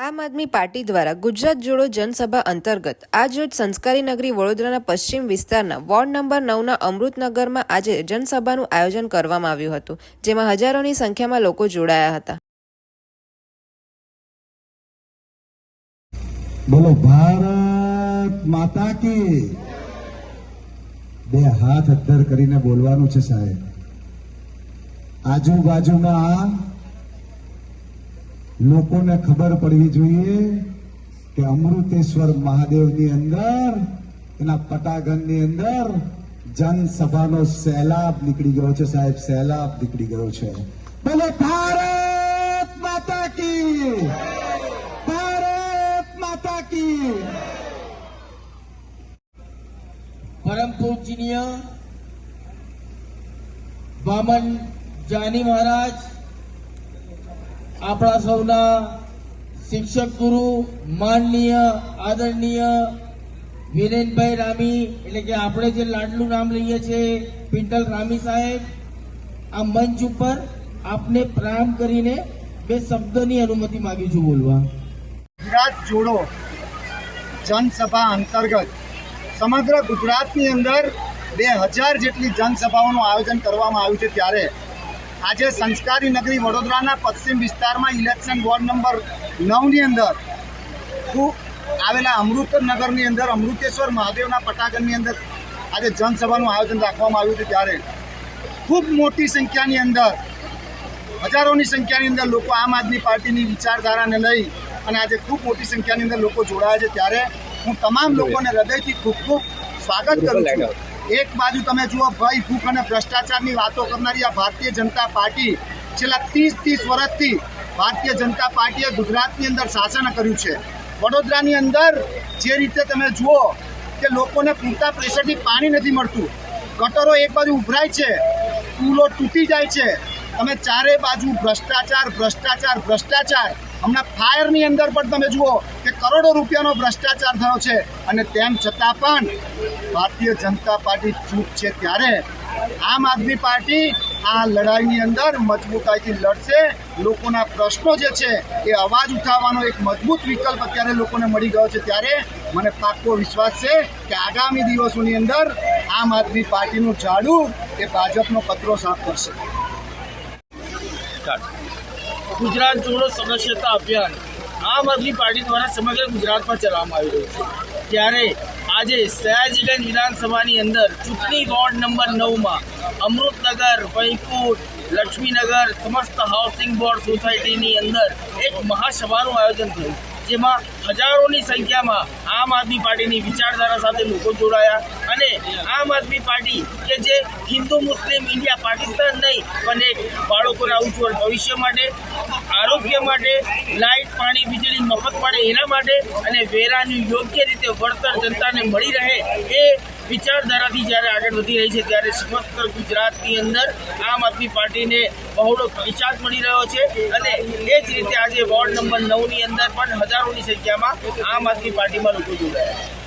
આમ આદમી પાર્ટી દ્વારા ગુજરાત જોડો જનસભા અંતર્ગત આજરોજ સંસ્કારી નગરી વડોદરાના પશ્ચિમ વિસ્તારના વોર્ડ નંબર નવના અમૃતનગરમાં આજે જનસભાનું આયોજન કરવામાં આવ્યું હતું, જેમાં હજારોની સંખ્યામાં લોકો જોડાયા હતા. બોલો, ભારત માતા કી! બે હાથ અદ્ધર કરીને બોલવાનું છે સાહેબ. આજુબાજુના લોકોને ખબર પડવી જોઈએ કે અમૃતેશ્વર મહાદેવની અંદર, એના પટાગણની અંદર જનસભાનો સહેલાબ નીકળી ગયો છે સાહેબ સહેલાબ નીકળી ગયો છે. બોલો, ભારત માતા કી! ભારત માતા કી! પરમ પૂજનીય વામન જાની મહારાજ આપણા સૌના શિક્ષક ગુરુ, માનનીય, આદરણીય વિરેનભાઈ રામી, એટલે કે આપણે જે લાડલું નામ લઈએ છીએ પિંટલ રામી સાહેબ, આ મંચ ઉપર આપને પ્રામ કરીને બે શબ્દની અનુમતિ માગી છું બોલવા. ગુજરાત જોડો જનસભા અંતર્ગત સમગ્ર ગુજરાતની અંદર બે હજાર જેટલી જનસભાઓનું આયોજન કરવામાં આવ્યું છે ત્યારે આજે સંસ્કારી નગરી વડોદરાના પશ્ચિમ વિસ્તારમાં ઇલેક્શન વોર્ડ નંબર નવની અંદર ખૂબ આવેલા અમૃતનગરની અંદર અમૃતેશ્વર મહાદેવના પટાગરની અંદર આજે જનસભાનું આયોજન રાખવામાં આવ્યું છે ત્યારે ખૂબ મોટી સંખ્યાની અંદર હજારોની સંખ્યાની અંદર લોકો આમ આદમી પાર્ટીની વિચારધારાને લઈ અને આજે ખૂબ મોટી સંખ્યાની અંદર લોકો જોડાયા છે. ત્યારે હું તમામ લોકોને હૃદયથી ખૂબ ખૂબ સ્વાગત કરું છું. એક બાજુ તમે જુઓ ભય, ભૂખ અને ભ્રષ્ટાચારની વાતો કરનારી આ ભારતીય જનતા પાર્ટી છેલ્લા ત્રીસ ત્રીસ વર્ષથી ભારતીય જનતા પાર્ટીએ ગુજરાતની અંદર શાસન કર્યું છે. વડોદરાની અંદર જે રીતે તમે જુઓ કે લોકોને પૂરતા પ્રેશરથી પાણી નથી મળતું. ગટરો એક બાજુ ઉભરાય છે પુલો તૂટી જાય છે. તમે ચારે બાજુ ભ્રષ્ટાચાર ભ્રષ્ટાચાર ભ્રષ્ટાચાર હમણાં ફાયરની અંદર પણ તમે જુઓ કે કરોડો રૂપિયાનો ભ્રષ્ટાચાર થયો છે. અને તેમ છતાં પણ ભારતીય જનતા પાર્ટી ચૂપ છે ત્યારે આમ આદમી પાર્ટી આ લડાઈની અંદર મજબૂતાઈથી લડશે. લોકોના પ્રશ્નો જે છે એ અવાજ ઉઠાવવાનો એક મજબૂત વિકલ્પ અત્યારે લોકોને મળી ગયો છે. ત્યારે મને પાક્કો વિશ્વાસ છે કે આગામી દિવસોની અંદર આમ આદમી પાર્ટીનું ઝાડુ એ ભાજપનો કચરો સાફ કરશે. ગુજરાત જોડો સદસ્યતા અભિયાન આમ આદમી પાર્ટી દ્વારા સમગ્ર ગુજરાતમાં ચલાવવામાં આવી રહ્યું છે. ત્યારે આજે સયાજીગંજ વિધાનસભાની અંદર ચૂંટણી વોર્ડ નંબર નવમાં અમૃતનગર, વૈકુંઠ, લક્ષ્મીનગર, સમસ્ત હાઉસિંગ બોર્ડ સોસાયટીની અંદર એક મહાસભાનું આયોજન થયું. જેમાં હજારોની સંખ્યામાં આમ આદમી પાર્ટીની વિચારધારા સાથે લોકો જોડાયા. અને આમ આદમી પાર્ટી કે જે હિન્દુ, મુસ્લિમ, ઇન્ડિયા, પાકિસ્તાન નહીં, પણ એક બાળકોના ઉજ્જવળ ભવિષ્ય માટે, આરોગ્ય માટે, લાઇટ, પાણી, વીજળી, મફત પડે એના માટે અને વેરાનું યોગ્ય રીતે વળતર જનતાને મળી રહે એ વિચારધારાથી જ્યારે આગળ વધી રહી છે, ત્યારે સમસ્ત ગુજરાતની અંદર આમ આદમી પાર્ટીને બહોળો પ્રતિસાદ મળી રહ્યો છે. અને એ જ રીતે આજે વોર્ડ નંબર નવની અંદર પણ હજારોની સંખ્યામાં આમ આદમી પાર્ટીમાં લોકો જોડાયા છે.